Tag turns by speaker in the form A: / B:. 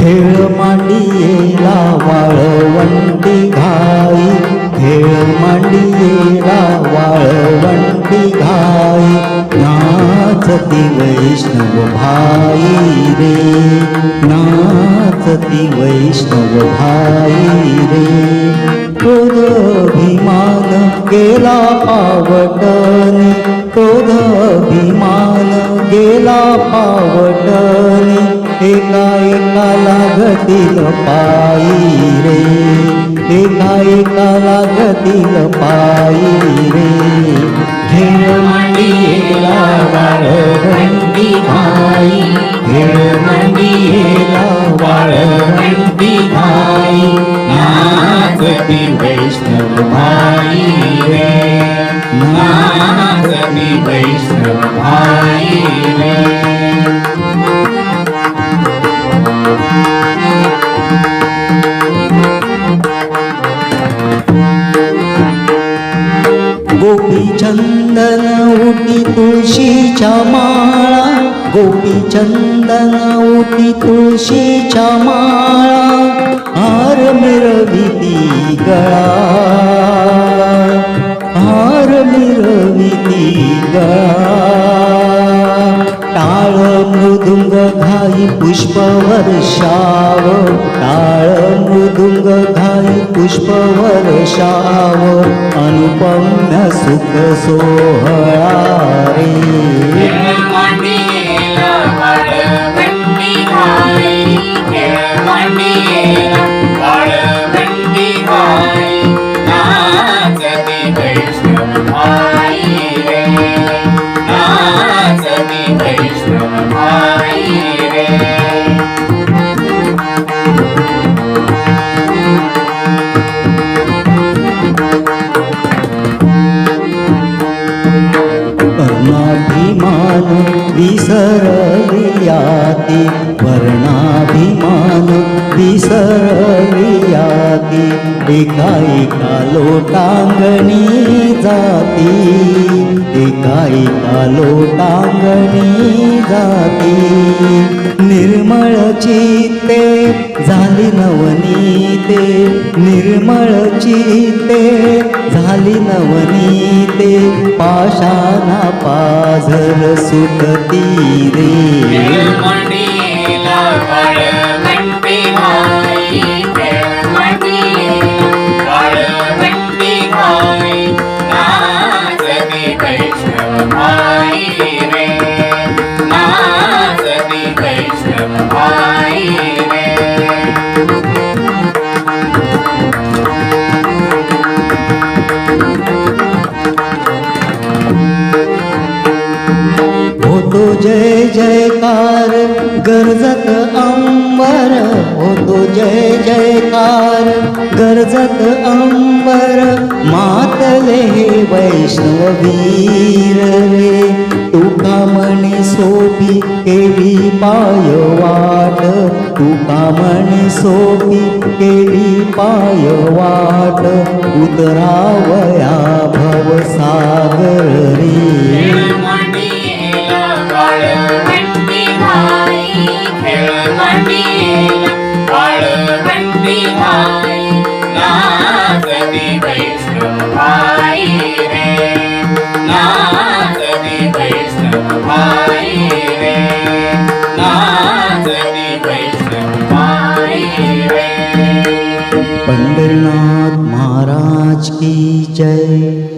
A: खेळ मांडियेला वाळवंटी घाई. खेळ मांडियेला वाळवंटी घाई. नाचती वैष्णव भाई रे. नाचती वैष्णव भाई रे. अभिमान गेला पावटनी एका एकाला घटील पायी रे. एका एकाला घटील पायी रे. खेळ मांडियेला वाळवंटी मांडी खेळ मांडियेला वाळवंटी घाई.
B: नाचती वैष्णव
A: गोपी चंदन उटी तुळशीच्या माळा. गोपी चंदन उटी तुळशीच्या माळा. हार मिरविती गळा. पुष्पवर्षाव पुष्प टाळ मृदुंग घाई पुष्पवर्षाव अनुपम्य सुख सोहळा रे वर्णाभिमान विसरलियाती वर्णाभिमान विसरलियाती एका एका लोटांगणी जाती. एका एका लोटांगणी जाती. निर्मळ चित्ते झाली नवनीते. निर्मळ चित्ते झाली नवनीते. पाषाणा पाझर सुटती रे. गरजत अंबर होतो जय जयकार. गरजत अंबर मातले हे वैष्णव वीर रे. तुका म्हणे सोपी केली पाय वाट. तुका म्हणे सोपी केली पाय वाट. उतरावया
B: भव वाळवंटी नाचती रे नाचती रे नाचती रे
A: पंढरनाथ महाराज की जय।